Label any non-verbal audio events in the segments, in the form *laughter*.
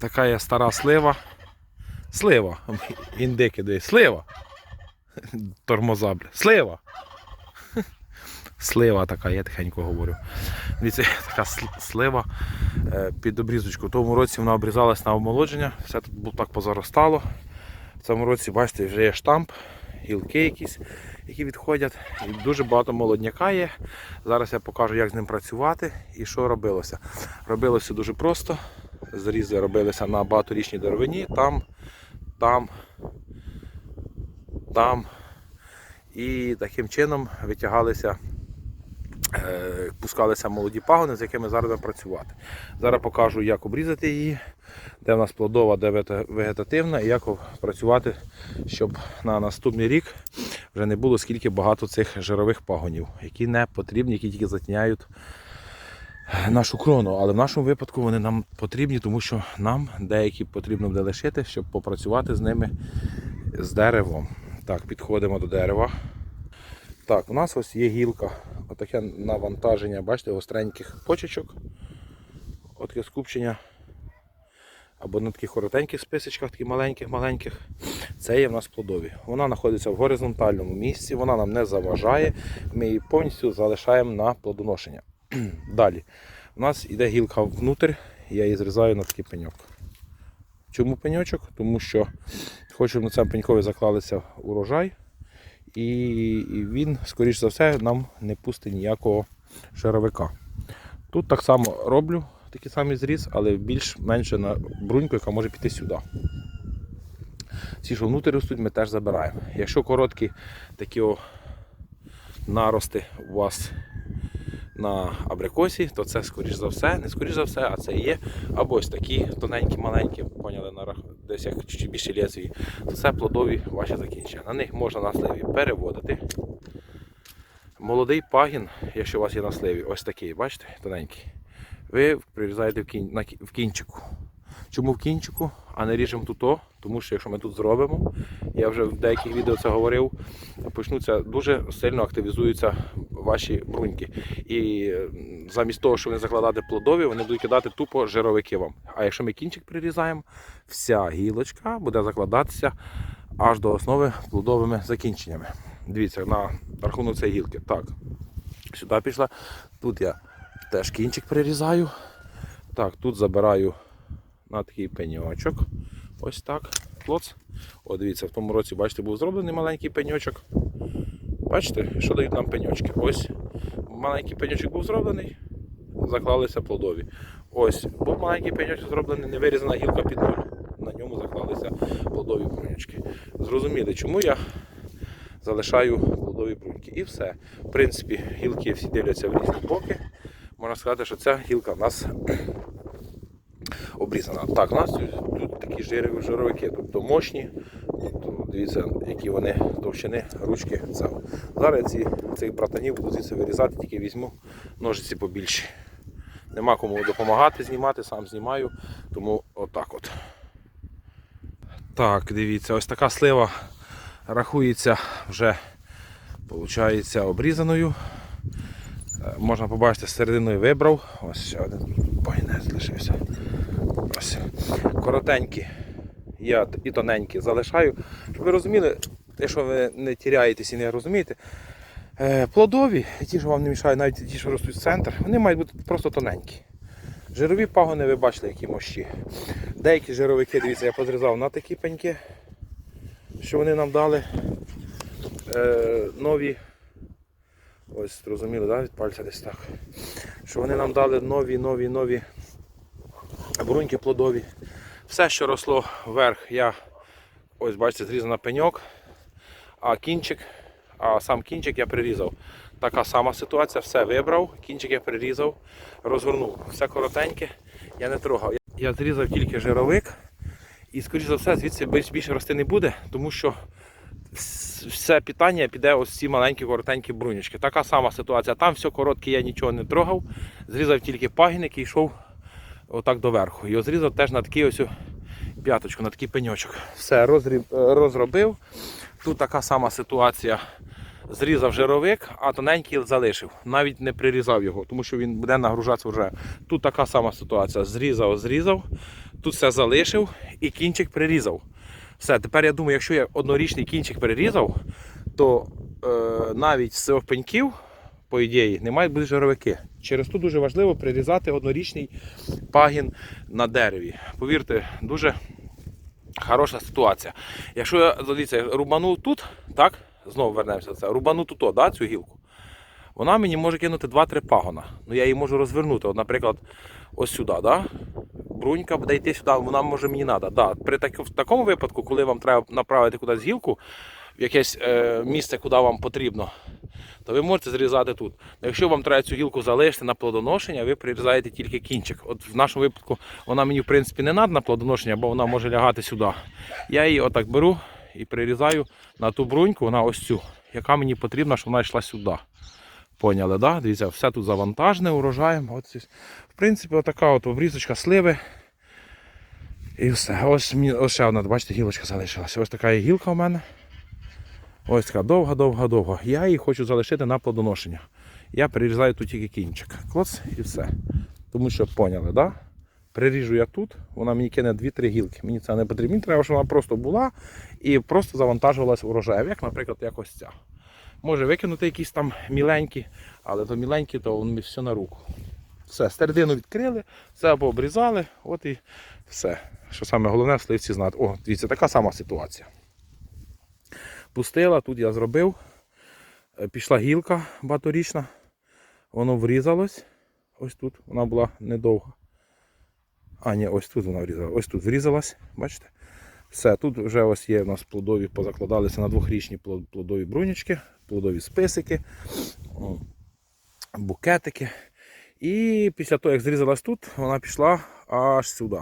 Така є стара слива. Слива. Індики дивись. Слива. Тормоза, бля. Слива. Слива така, я тихенько говорю. Дивіться, така слива е, під обрізочку. В тому році вона обрізалась на омолодження, все тут так позаростало. В цьому році, бачите, вже є штамп, гілки якісь, які відходять. І дуже багато молодняка є. Зараз я покажу, як з ним працювати і що робилося. Робилося дуже просто. Зрізи робилися на багаторічній деревині, там, там, там. І таким чином витягалися, е, пускалися молоді пагони, з якими зараз будемо працювати. Зараз покажу, як обрізати її, де в нас плодова, де вегетативна, і як працювати, щоб на наступний рік вже не було скільки багато цих жирових пагонів, які не потрібні, які тільки затіняють нашу крону. Але в нашому випадку вони нам потрібні, тому що нам деякі потрібно буде лишити, щоб попрацювати з ними з деревом. Так, підходимо до дерева. Так, у нас ось є гілка, отаке навантаження, бачите, гостреньких почечок. Отаке скупчення. Або на таких коротеньких списочках, таких маленьких-маленьких. Це є в нас плодові. Вона знаходиться в горизонтальному місці, вона нам не заважає. Ми її повністю залишаємо на плодоношення. *clears throat* Далі. У нас йде гілка внутрь, я її зрізаю на такий пеньок. Чому пеньочок? Тому що хочу, на цьому пенькові заклалися урожай, і він, скоріш за все, нам не пустить ніякого шаровика. Тут так само роблю такий самий зріз, але більш-менше на бруньку, яка може піти сюди. Ці, що внутрі ростуть, ми теж забираємо. Якщо короткі такі о нарости у вас на абрикосі, то це скоріш за все, не скоріш за все, а це є. Або ось такі тоненькі, маленькі, поняли, на десь як чуть більше лезвії, то це плодові ваші закінчення. На них можна на сливі переводити. Молодий пагін, якщо у вас є на сливі, ось такий, бачите, тоненький. Ви прирізаєте в, кін... на... в кінчику. Чому в кінчику, а не ріжемо тут? Тому що якщо ми тут зробимо, я вже в деяких відео це говорив, почнуться дуже сильно активізуються ваші бруньки. І замість того, щоб вони закладати плодові, вони будуть кидати тупо жировики вам. А якщо ми кінчик прирізаємо, вся гілочка буде закладатися аж до основи плодовими закінченнями. Дивіться, на рахунок цієї гілки. Так, сюди пішла. Тут я теж кінчик прирізаю. Так, тут забираю на такий пеньочок. Ось так. Клоц. О, дивіться, в тому році, бачите, був зроблений маленький пеньочок. Бачите, що дають нам пеньочки? Ось маленький пеньочок був зроблений, заклалися плодові. Ось був маленький пеньочок зроблений, не вирізана гілка під нуль. На ньому заклалися плодові бруньочки. Зрозуміли, чому я залишаю плодові бруньки. І все. В принципі, гілки всі дивляться в різні боки. Можна сказати, що ця гілка в нас *clears throat* обрізана. Так, у нас тут, такі жировики, тобто мощні. Тобто, дивіться, які вони товщини, ручки. Зараз ці, цих братанів буду звідси вирізати, тільки візьму ножиці побільші. Нема кому допомагати знімати, сам знімаю, тому отак от. Так, дивіться, ось така слива рахується вже виходить, обрізаною. Е, Можна побачити, серединою вибрав. Ось ще один тут пагінець залишився. Ось. Коротенькі я і тоненькі залишаю. Щоб ви розуміли, якщо ви не тіряєтесь і не розумієте, е, плодові, ті, що вам не мішають, навіть ті, що ростуть в центр, вони мають бути просто тоненькі. Жирові пагони ви бачили, які мощі. Деякі жировики, дивіться, я позрізав на такі пеньки, що вони нам дали. Е, нові. Ось зрозуміли, да? від пальця десь так. Що вони нам дали нові, нові, нові бруньки плодові. Все, що росло вверх, я ось бачите, зрізав на пеньок, а кінчик, а сам кінчик я прирізав. Така сама ситуація, все вибрав, кінчик я прирізав, розгорнув. Все коротеньке, я не трогав. Я зрізав тільки жировик і, скоріш за все, звідси більше рости не буде, тому що все питання піде ось ці маленькі коротенькі брунючки. Така сама ситуація. Там все коротке, я нічого не трогав, зрізав тільки пагінник і йшов отак доверху. Його зрізав теж на такий ось п'яточку, на такий пеньочок. Все, розріб, е, розробив. Тут така сама ситуація. Зрізав жировик, а тоненький залишив. Навіть не прирізав його, тому що він буде нагружатися вже. Тут така сама ситуація. Зрізав, зрізав. тут все залишив і кінчик прирізав. Все, тепер я думаю, якщо я однорічний кінчик перерізав, то е, навіть з цих пеньків, по ідеї, не мають бути жировики. Через то дуже важливо прирізати однорічний пагін на дереві. Повірте, дуже хороша ситуація. Якщо я дивіться, рубану тут, так, знову вернемося до це, рубану тут, да, цю гілку, вона мені може кинути 2-3 пагона. Ну я її можу розвернути. От, наприклад, ось сюди, да? брунька буде йти сюди, вона може мені треба. Да. При так, в такому випадку, коли вам треба направити кудись гілку, в якесь е, місце, куди вам потрібно, то ви можете зрізати тут. Якщо вам треба цю гілку залишити на плодоношення, ви прирізаєте тільки кінчик. От в нашому випадку вона мені в принципі не треба на плодоношення, бо вона може лягати сюди. Я її отак беру і прирізаю на ту бруньку, вона ось цю, яка мені потрібна, щоб вона йшла сюди. Поняли, да? Дивіться, все тут завантажене урожаєм. В принципі, отака от обрізочка сливи. І все. Ось, ось ще одна, бачите, гілочка залишилася. Ось така є гілка у мене. Ось така довга, довга, довга. Я її хочу залишити на плодоношення. Я прирізаю тут тільки кінчик. Клоц і все. Тому що поняли, да? Приріжу я тут, вона мені кине 2-3 гілки. Мені це не потрібно. Мені треба, щоб вона просто була і просто завантажувалась урожаєм, як, наприклад, якось ця. Може викинути якісь там міленькі, але то міленькі, то вони все на руку. Все, стердину відкрили, все пообрізали, от і все. Що саме головне, сливці знати. О, дивіться, така сама ситуація. Пустила, тут я зробив. Е, Пішла гілка багаторічна, воно врізалось. Ось тут вона була недовга. А, ні, ось тут вона врізалась. Ось тут врізалась, бачите? Все, тут вже ось є у нас плодові, позакладалися на двохрічні плодові брунячки, плодові списики, букетики. І після того, як зрізалась тут, вона пішла аж сюди.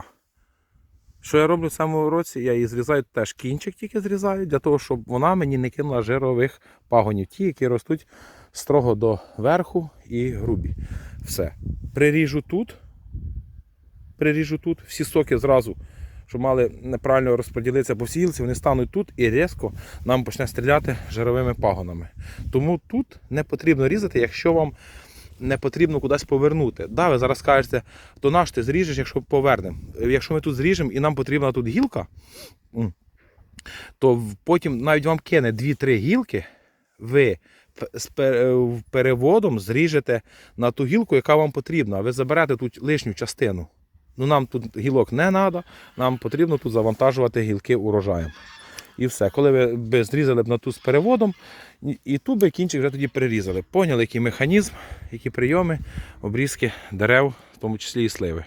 Що я роблю в цьому році? Я її зрізаю теж кінчик тільки зрізаю, для того, щоб вона мені не кинула жирових пагонів, ті, які ростуть строго до верху і грубі. Все. Приріжу тут, приріжу тут, всі соки зразу, щоб мали неправильно розподілитися по всій гілці, вони стануть тут і різко нам почне стріляти жировими пагонами. Тому тут не потрібно різати, якщо вам не потрібно кудись повернути. Да, ви зараз кажете, то наш ти зріжеш, якщо повернемо. Якщо ми тут зріжемо і нам потрібна тут гілка, то потім навіть вам кине 2-3 гілки, ви е, переводом зріжете на ту гілку, яка вам потрібна, ви заберете тут лишню частину. Ну нам тут гілок не треба, нам потрібно тут завантажувати гілки урожаєм. І все. Коли ви би зрізали б на ту з переводом, і- ту би кінчик вже тоді перерізали. Поняли, який механізм, які прийоми, обрізки дерев, в тому числі і сливи.